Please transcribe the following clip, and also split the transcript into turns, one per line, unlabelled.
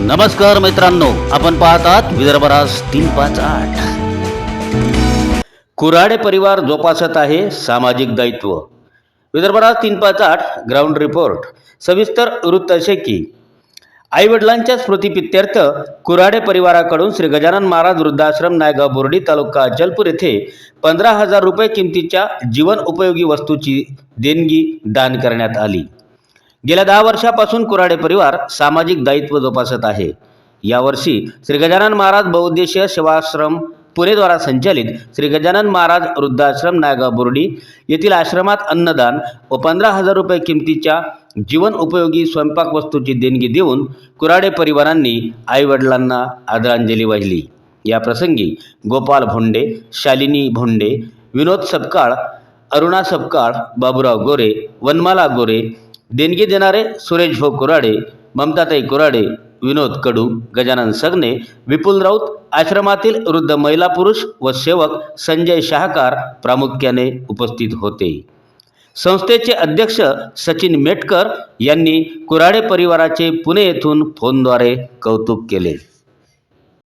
नमस्कार मित्रांनो आपण पाहतात विदर्भराज तीन पाच आठ. कुराडे परिवार जोपासत आहे सामाजिक दायित्व. विदर्भराज तीन पाच आठ ग्राउंड रिपोर्ट. सविस्तर वृत्त असे की आईवडिलांच्या स्मृतिपित्यर्थ कुराडे परिवाराकडून श्री गजानन महाराज वृद्धाश्रम नायगाव बोर्डी तालुका अचलपूर येथे पंधरा हजार रुपये किमतीच्या जीवन उपयोगी वस्तूची देणगी दान करण्यात आली. गेल्या दहा वर्षापासून कुराडे परिवार सामाजिक दायित्व जोपासत आहे. यावर्षी श्री गजानन महाराज बहुउद्देशीय सेवाश्रम पुणेद्वारा संचालित श्री गजानन महाराज वृद्धाश्रम नायगाव बोर्डी येथील आश्रमात अन्नदान व पंधरा हजार रुपये किमतीच्या जीवन उपयोगी स्वयंपाक वस्तूची देणगी देऊन कुराडे परिवारांनी आईवडिलांना आदरांजली वाहिली. या प्रसंगी गोपाल भोंडे शालिनी भोंडे विनोद सपकाळ अरुणा सपकाळ बाबुराव गोरे वनमाला गोरे देणगी देणारे सुरेश भाऊ कुराडे ममताताई कुराडे विनोद कडू गजानन सगने विपुल राऊत आश्रमातील वृद्ध महिला पुरुष व सेवक संजय शहाकार प्रामुख्याने उपस्थित होते. संस्थेचे अध्यक्ष सचिन मेटकर यांनी कुराडे परिवाराचे पुणे येथून फोनद्वारे कौतुक केले.